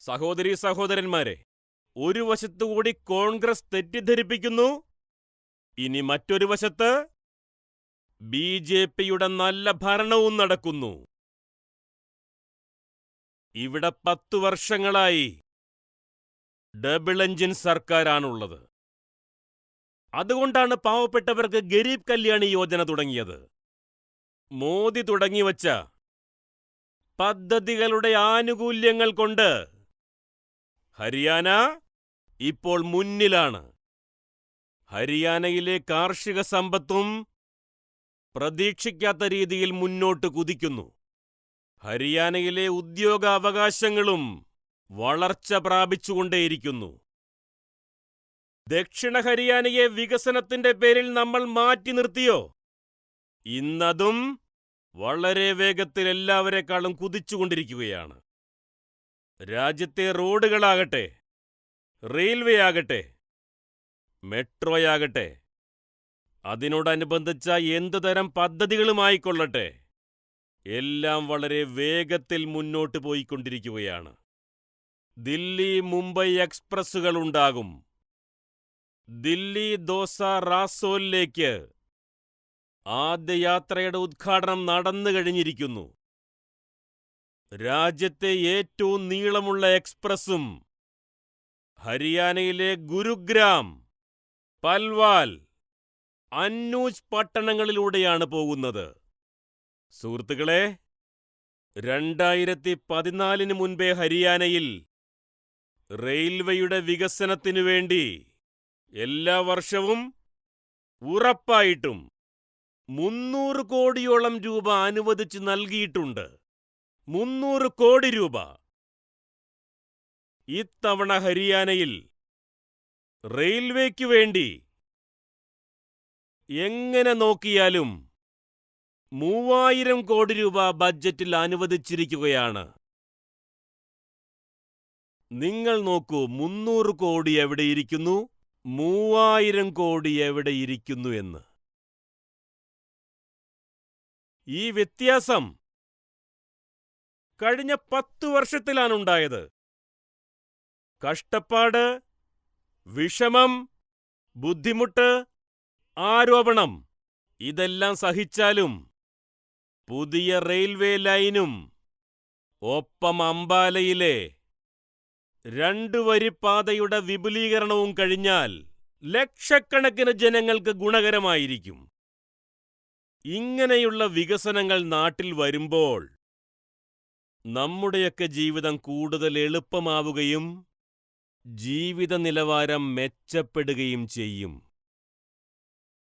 സഹോദരീ സഹോദരന്മാരെ ഒരു വശത്തുകൂടി കോൺഗ്രസ് തെറ്റിദ്ധരിപ്പിക്കുന്നു ഇനി മറ്റൊരു വശത്ത് ബി ജെ പിയുടെ നല്ല ഭരണവും നടക്കുന്നു. ഇവിടെ പത്തു വർഷങ്ങളായി ഡബിൾ എഞ്ചിൻ സർക്കാരാണുള്ളത്. അതുകൊണ്ടാണ് പാവപ്പെട്ടവർക്ക് ഗരീബ് കല്യാണി യോജന തുടങ്ങിയത്. മോദി തുടങ്ങിവച്ച പദ്ധതികളുടെ ആനുകൂല്യങ്ങൾ കൊണ്ട് ഹരിയാന ഇപ്പോൾ മുന്നിലാണ്. ഹരിയാനയിലെ കാർഷിക സമ്പത്തും പ്രതീക്ഷിക്കാത്ത രീതിയിൽ മുന്നോട്ട് കുതിക്കുന്നു. ഹരിയാനയിലെ ഉദ്യോഗാവകാശങ്ങളും വളർച്ച പ്രാപിച്ചുകൊണ്ടേയിരിക്കുന്നു. ദക്ഷിണ ഹരിയാനയെ വികസനത്തിന്റെ പേരിൽ നമ്മൾ മാറ്റി നിർത്തിയോ? ഇന്നതും വളരെ വേഗത്തിൽ എല്ലാവരെക്കാളും കുതിച്ചുകൊണ്ടിരിക്കുകയാണ്. രാജ്യത്തെ റോഡുകളാകട്ടെ റെയിൽവേ ആകട്ടെ മെട്രോയാകട്ടെ അതിനോടനുബന്ധിച്ച എന്തുതരം പദ്ധതികളുമായിക്കൊള്ളട്ടെ എല്ലാം വളരെ വേഗത്തിൽ മുന്നോട്ട് പോയിക്കൊണ്ടിരിക്കുകയാണ്. ദില്ലി മുംബൈ എക്സ്പ്രസ്സുകൾ ഉണ്ടാകും ദില്ലി ദോസ റാസോലിലേക്ക് ആദ്യ യാത്രയുടെ ഉദ്ഘാടനം നടന്നു കഴിഞ്ഞിരിക്കുന്നു രാജ്യത്തെ ഏറ്റവും നീളമുള്ള എക്സ്പ്രസും ഹരിയാനയിലെ ഗുരുഗ്രാം പൽവാൽ അന്നൂജ് പട്ടണങ്ങളിലൂടെയാണ് പോകുന്നത്. സുഹൃത്തുക്കളെ രണ്ടായിരത്തി പതിനാലിന് മുൻപേ ഹരിയാനയിൽ റെയിൽവേയുടെ വികസനത്തിനു വേണ്ടി എല്ലാ വർഷവും ഉറപ്പായിട്ടും മുന്നൂറ് കോടിയോളം രൂപ അനുവദിച്ച് നൽകിയിട്ടുണ്ട്. മുന്നൂറ് കോടി രൂപ. ഇത്തവണ ഹരിയാനയിൽ റെയിൽവേക്ക് വേണ്ടി എങ്ങനെ നോക്കിയാലും മൂവായിരം കോടി രൂപ ബഡ്ജറ്റിൽ അനുവദിച്ചിരിക്കുകയാണ്. നിങ്ങൾ നോക്കൂ മുന്നൂറ് കോടി എവിടെയിരിക്കുന്നു മൂവായിരം കോടി എവിടെയിരിക്കുന്നു എന്ന്. ഈ വ്യത്യാസം കഴിഞ്ഞ പത്തു വർഷത്തിലാണുണ്ടായത് കഷ്ടപ്പാട് വിഷമം ബുദ്ധിമുട്ട് ആരോപണം ഇതെല്ലാം സഹിച്ചാലും പുതിയ റെയിൽവേ ലൈനും ഒപ്പം അംബാലയിലെ രണ്ടു വരിപ്പാതയുടെ വിപുലീകരണവും കഴിഞ്ഞാൽ ലക്ഷക്കണക്കിന് ജനങ്ങൾക്ക് ഗുണകരമായിരിക്കും. ഇങ്ങനെയുള്ള വികസനങ്ങൾ നാട്ടിൽ വരുമ്പോൾ നമ്മുടെയൊക്കെ ജീവിതം കൂടുതൽ എളുപ്പമാവുകയും ജീവിത നിലവാരം മെച്ചപ്പെടുകയും ചെയ്യും.